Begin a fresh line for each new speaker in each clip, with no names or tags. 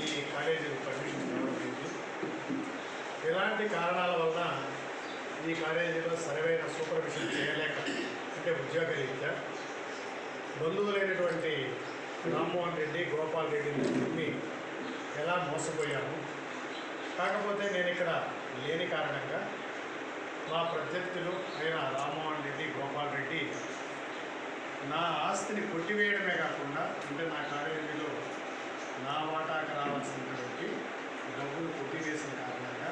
ఈ college permission రావడానికి ఎలాంటి కారణాల వలన ఈ కాలేజీలో సరైన సూపర్విజన్ చేయలేక అంటే ఉద్యోగరీత్యా బంధువులైనటువంటి రామ్మోహన్ రెడ్డి గోపాల్ రెడ్డిని నమ్మి ఎలా మోసపోయాను కాకపోతే నేను ఇక్కడ లేని కారణంగా మా ప్రత్యర్థులు అయిన రామ్మోహన్ రెడ్డి గోపాల్ రెడ్డి నా ఆస్తిని కొట్టివేయడమే కాకుండా అంటే నా కాలేజీలో నా వాటాకు రావాల్సినటువంటి డబ్బులు కొట్టివేసిన కారణంగా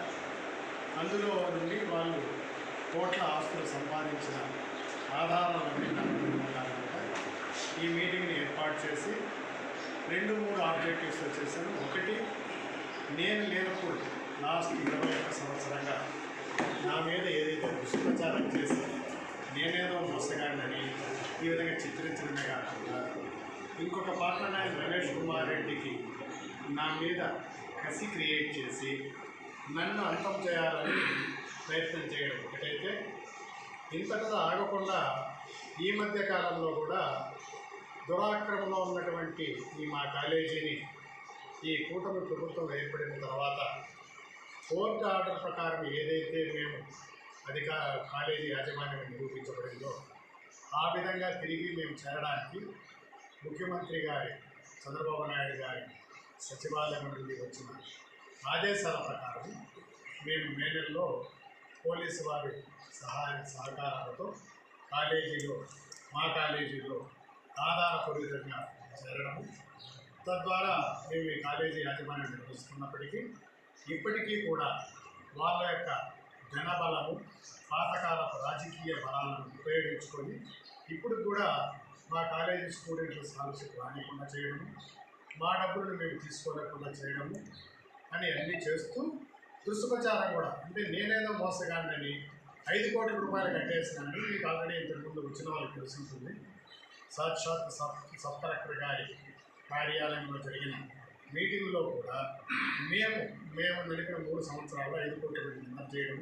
అందులో నుండి వాళ్ళు కోట్ల ఆస్తులు సంపాదించిన ఆధారాలన్నీ నాకు ఈ మీటింగ్ని ఏర్పాటు చేసి రెండు మూడు ఆబ్జెక్టివ్స్ వచ్చేసాను ఒకటి నేను లేనప్పుడు లాస్ట్ ఇరవై ఒక్క సంవత్సరంగా నా మీద ఏదైతే దుష్ప్రచారం చేసి నేనేదో మోసగాడినని ఈ విధంగా చిత్రించడమే కాకుండా ఇంకొక పార్ట్నర్ ఆయన రమేష్ కుమార్ రెడ్డికి నా మీద కసి క్రియేట్ చేసి నన్ను అంతం చేయాలని ప్రయత్నం చేయడం ఒకటైతే ఇంతటితో ఆగకుండా ఈ మధ్య కాలంలో కూడా దురాక్రమంలో ఉన్నటువంటి ఈ మా కాలేజీని ఈ కూటమి ప్రభుత్వం ఏర్పడిన తర్వాత కోర్టు ఆర్డర్ ప్రకారం ఏదైతే మేము అధికార కాలేజీ యాజమాన్యం నిరూపించబడిందో ఆ విధంగా తిరిగి మేము చేరడానికి ముఖ్యమంత్రి గారి చంద్రబాబు నాయుడు గారి సచివాలయం నుండి వచ్చిన ఆదేశాల ప్రకారం మేము మే నెలలో పోలీసు వారి సహాయ సహకారాలతో కాలేజీలో మా కాలేజీలో ఆధారపూరితంగా చేరడము తద్వారా మేము ఈ కాలేజీ యాజమాన్యం నిర్వహిస్తున్నప్పటికీ ఇప్పటికీ కూడా వాళ్ళ యొక్క జనబలము పాతకాలపు రాజకీయ బలాలను ఉపయోగించుకొని ఇప్పుడు కూడా మా కాలేజీ స్టూడెంట్ల స్కాలర్షిప్ రానికుండా చేయడము మా డబ్బులను మేము తీసుకోలేకుండా చేయడము అని అన్నీ చేస్తూ దుష్ప్రచారం కూడా. అంటే నేనేదో మోసగాడినని ఐదు కోట్ల రూపాయలు కట్టేసినానని మీకు ఆల్రెడీ ఇంతకుముందు వచ్చిన వాళ్ళకి తెలుసుంటుంది సాక్షాత్ సబ్ సబ్ కలెక్టర్ గారి కార్యాలయంలో జరిగిన మీటింగ్లో కూడా మేము మేము నడిపిన మూడు సంవత్సరాల్లో ఐదు కోట్ల రూపాయలు చేయడం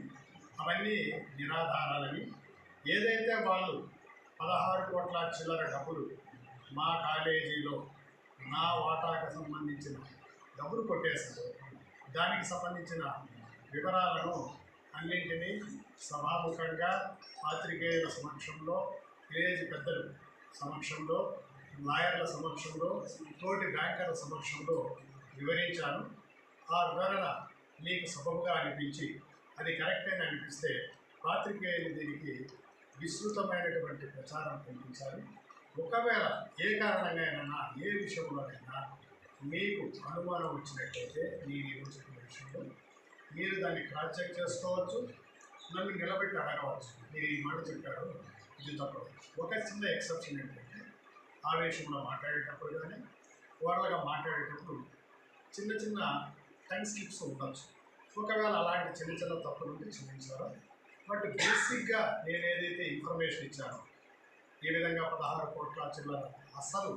అవన్నీ నిరాధారాలని ఏదైతే వాళ్ళు పదహారు కోట్ల చిల్లర డబ్బులు మా కాలేజీలో నా వాటాకు సంబంధించిన డబ్బులు కొట్టేస్తారు దానికి సంబంధించిన వివరాలను అన్నింటినీ సభాముఖంగా పాత్రికేయుల సమక్షంలో విలేజ్ పెద్దలు సమక్షంలో లాయర్ల సమక్షంలో తోటి బ్యాంకర్ల సమక్షంలో వివరించాను. ఆ వివరణ మీకు సబబుగా అనిపించి అది కరెక్ట్ అని అనిపిస్తే పాత్రికేయులు దీనికి విస్తృతమైనటువంటి ప్రచారం కల్పించాలి. ఒకవేళ ఏ కారణంగా ఏ విషయంలోనైనా మీకు అనుమానం వచ్చినట్లయితే నేను ఈరోజు చెప్పిన విషయంలో మీరు దాన్ని క్రాస్ చెక్ చేసుకోవచ్చు నన్ను నిలబెట్టి అడగవచ్చు. మీరు ఈ మాట చెప్పారు ఇది తప్పదు. ఒక చిన్న ఎక్సెప్షన్ ఏంటంటే ఆవేశంలో మాట్లాడేటప్పుడు కానీ ఓరలుగా మాట్లాడేటప్పుడు చిన్న చిన్న టంగ్ స్లిప్స్ ఉండొచ్చు. ఒకవేళ అలాంటి చిన్న చిన్న తప్పులు ఉంటే క్షమించారు బట్ బేసిక్గా నేను ఏదైతే ఇన్ఫర్మేషన్ ఇచ్చానో ఏ విధంగా పదహారు కోట్ల చిల్లర అసలు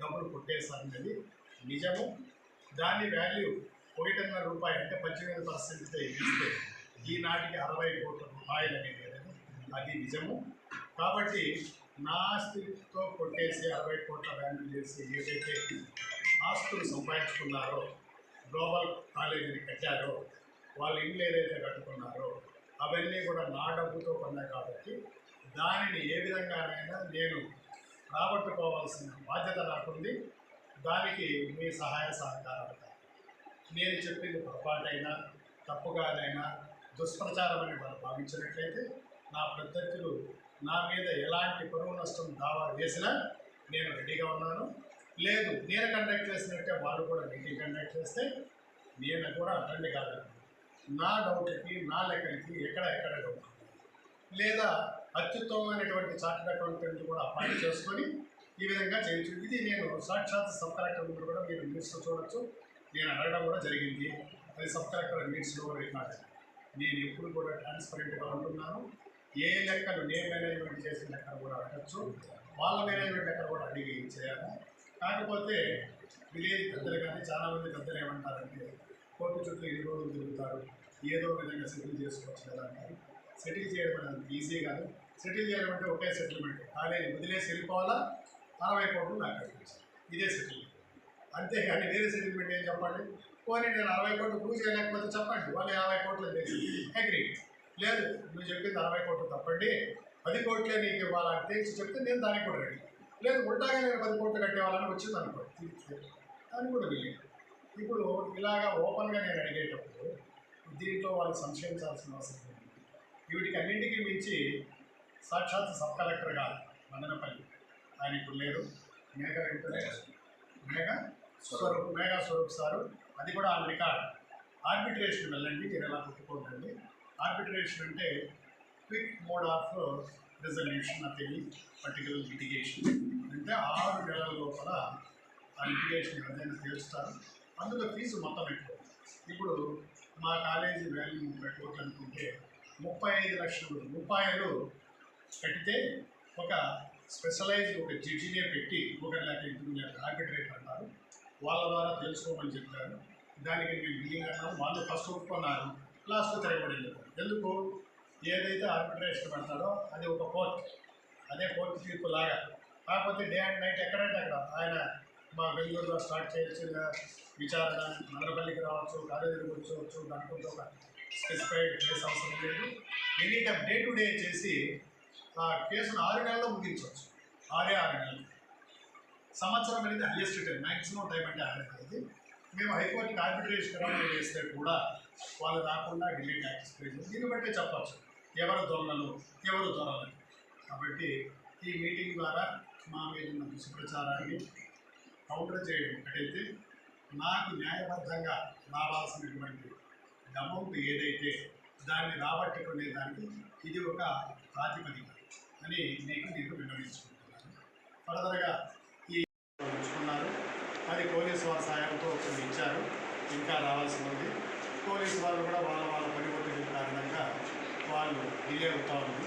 డబ్బులు కొట్టేశారనేది నిజము. దాని వాల్యూ ఒకటిన్నర రూపాయి అంటే పద్దెనిమిది పర్సెంట్ ఇస్తే ఈనాటికి అరవై కోట్ల రూపాయలు అనేది అనేది అది నిజము. కాబట్టి నా ఆస్తితో కొట్టేసి అరవై కోట్ల వాల్యూ చేసి ఏదైతే ఆస్తులు సంపాదించుకున్నారో గ్లోబల్ కాలేజీని కట్టారో వాళ్ళు ఇండ్లు ఏదైతే కట్టుకున్నారో అవన్నీ కూడా నా డబ్బుతో కొన్నాయి కాబట్టి దానిని ఏ విధంగానైనా నేను రాబట్టుకోవాల్సిన బాధ్యత నాకుంది. దానికి మీ సహాయ సహకారాలు నేను చెప్పింది పొరపాటైనా తప్పుగానైనా దుష్ప్రచారం అని భావించినట్లయితే నా ప్రత్యర్థులు నా మీద ఎలాంటి పరువు నష్టం దావా వేసినా నేను రెడీగా ఉన్నాను. లేదు నేను కండక్ట్ చేసినట్టే వాళ్ళు కూడా మీటింగ్ కండక్ట్ చేస్తే నేను కూడా అటెండ్ కాగలను నా డౌట్కి నా లెక్కలకి ఎక్కడ ఎక్కడ డౌట్? లేదా అత్యుత్తమమైనటువంటి చార్టెడ్ అకౌంటెంట్ కూడా అపాయింట్ చేసుకొని ఈ విధంగా చేయొచ్చు. ఇది నేను సాక్షాత్ సబ్ కలెక్టర్ ముందు కూడా మీరు న్యూస్లో చూడొచ్చు. నేను అడగడం కూడా జరిగింది. అది సబ్ కలెక్టర్ మీట్స్లో రికార్డ్ నేను ఎప్పుడు కూడా ట్రాన్స్పరెంట్గా ఉంటున్నాను. ఏ లెక్కలు నే మేనేజ్మెంట్ చేసిన లెక్కలు కూడా అడగచ్చు. వాళ్ళ మేనేజ్మెంట్ లెక్కలు కూడా అడిగి చేయాలి కాకపోతే విలేజ్ పెద్దలు కానీ చాలామంది పెద్దలు ఏమంటారంటే కోర్టు చుట్టూ ఎన్ని రోజులు తిరుగుతారు. ఏదో విధంగా సెటిల్ చేసుకోవచ్చు కదా అంటారు సెటిల్ చేయడం అనేది ఈజీ కాదు. సెటిల్ చేయడం అంటే ఒకే సెటిల్మెంట్ కాలేజీ వదిలేసి వెళ్ళిపోవాలా? అరవై కోట్లు నాకు కట్టించాలి ఇదే సెటిల్మెంట్ అంతేకాని వేరే సెటిల్మెంట్ ఏం చెప్పండి? పోనీ నేను అరవై కోట్లు ప్రూవ్ చేయలేకపోతే చెప్పండి. వాళ్ళు యాభై కోట్లు తెచ్చి అగ్రీ లేదు నువ్వు చెప్పింది అరవై కోట్లు తప్పండి. పది కోట్లే నీకు ఇవ్వాలని తెచ్చి చెప్తే నేను దానికి కూడా రెడీ లేదు ఉంటాగా నేను పది కోట్లు కట్టేవాళ్ళని వచ్చింది అనుకోండి దాన్ని కూడా వెళ్ళి ఇప్పుడు ఇలాగా ఓపెన్గా నేను అడిగేటప్పుడు దీంట్లో వాళ్ళు సంశయించాల్సిన అవసరం లేదు వీటికి అన్నింటికీ మించి సాక్షాత్ సబ్ కలెక్టర్ గారు మదనపల్లి ఆయన ఇప్పుడు లేరు మేఘ మేఘ స్వరూప్ మేఘ స్వరూప్ సారు. అది కూడా ఆన్ రికార్డ్. ఆర్బిట్రేషన్ వెళ్ళండి మీరు ఎలా పెట్టుకోకండి ఆర్బిట్రేషన్ అంటే quick mode of resolution of any particular litigation అంటే ఆరు నెలల లోపల ఆ లిటిగేషన్ ఏదైనా తీరుస్తారు అందులో ఫీజు మొత్తం ఎక్కువ. ఇప్పుడు మా కాలేజీ వాల్యూ ముప్పై కోట్లు అనుకుంటే ముప్పై ఐదు లక్షల రూపాయలు కట్టితే ఒక స్పెషలైజ్ ఒక జడ్జినే పెట్టి ఒకటి లేకపోతే ఇద్దరు లేక ఆర్బిట్రేట్ అంటారు. వాళ్ళ ద్వారా తెలుసుకోమని చెప్పారు. దానికి మేము బిల్లింగ్ అన్నాం వాళ్ళు ఫస్ట్ ఒప్పుకున్నారు. లాస్ట్ తిరగబడింది ఎందుకు? ఏదైతే ఆర్బిట్రేషన్ పెడతాడో అది ఒక కోర్ట్ అదే కోర్టు తీర్పు లాగా కాకపోతే డే అండ్ నైట్ ఎక్కడంటే అక్కడ. ఆయన మా బెంగళూరులో స్టార్ట్ చేయాల్సిన విచారణ నగరపల్లికి రావచ్చు కాలేజీకి కూర్చోవచ్చు దాంట్లో ఒక స్పెసిఫైడ్ చేసే అవసరం లేదు. Any time day to day చేసి కేసును ఆరు నెలల్లో ముగించవచ్చు. ఆరే ఆరు నెలలు. సంవత్సరం అనేది హైయెస్ట్ టైం మ్యాక్సిమం టైం అంటే ఆరు నెలలు మేము హైకోర్టుకి ఆర్బిట్రేషన్ రిమాండ్ చేస్తే కూడా వాళ్ళు రాకుండా ఢిల్లీ ట్యాక్స్ ప్రైజ్ దీన్ని బట్టే చెప్పచ్చు. ఎవరు దొంగలు ఎవరు దొరలు. కాబట్టి ఈ మీటింగ్ ద్వారా మా మీద ఉన్న దుష్ప్రచారాన్ని కౌంటర్ చేయడం ఒకటైతే నాకు న్యాయబద్ధంగా రావాల్సినటువంటి అమౌంట్ ఏదైతే దాన్ని రాబట్టుకునే దానికి ఇది ఒక ప్రాతిపదిక. అని మీకు నేను విన్నవించుకుంటున్నాను. ఫర్దర్గా ఈ ఉంచుకున్నారు. అది పోలీసు వారి సాయంతో కొన్ని ఇచ్చారు. ఇంకా రావాల్సి ఉంది పోలీసు వాళ్ళు కూడా వాళ్ళ వాళ్ళ పని ఒత్తిడి కారణంగా వాళ్ళు డిలే అవుతూ ఉంది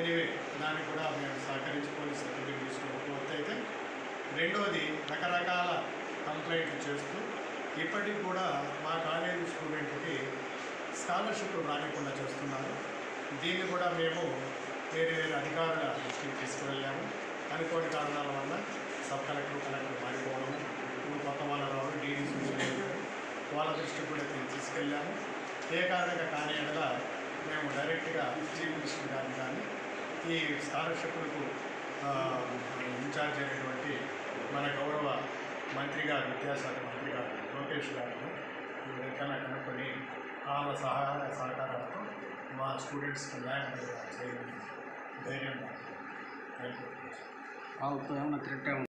ఎనివే దానికి కూడా మేము సహకరించి పోలీసు సర్టిఫికేట్ తీసుకోకపోతే అయితే రకరకాల కంప్లైంట్లు చేస్తూ ఇప్పటికి కూడా మా కాలేజీ స్టూడెంట్కి స్కాలర్షిప్ రానికుండా చేస్తున్నారు. దీన్ని కూడా మేము వేరే వేరే అధికారుల దృష్టికి తీసుకువెళ్ళాము. అనుకోని కారణాల వల్ల సబ్ కలెక్టర్ కలెక్టర్ మారిపోవడము ఇప్పుడు కొత్త వాళ్ళు రావడం డీడీ సూచనలు వాళ్ళ దృష్టికి కూడా తీసుకెళ్ళాము. ఏ కారణంగా కానీ అనగా మేము డైరెక్ట్గా చీఫ్ మినిస్టర్ గారిని కానీ ఈ స్కాలర్షిప్లకు ఇన్ఛార్జ్ అయినటువంటి మన గౌరవ మంత్రి గారు విద్యాశాఖ మంత్రి గారు లోకేష్ గారిని ఎవరికైనా కనుక్కొని వాళ్ళ సహాయ సహకారాలతో మా స్టూడెంట్స్కి ల్యాండ్ చేయమని ధైర్యం నాకు.
ఏమన్నా త్రెట్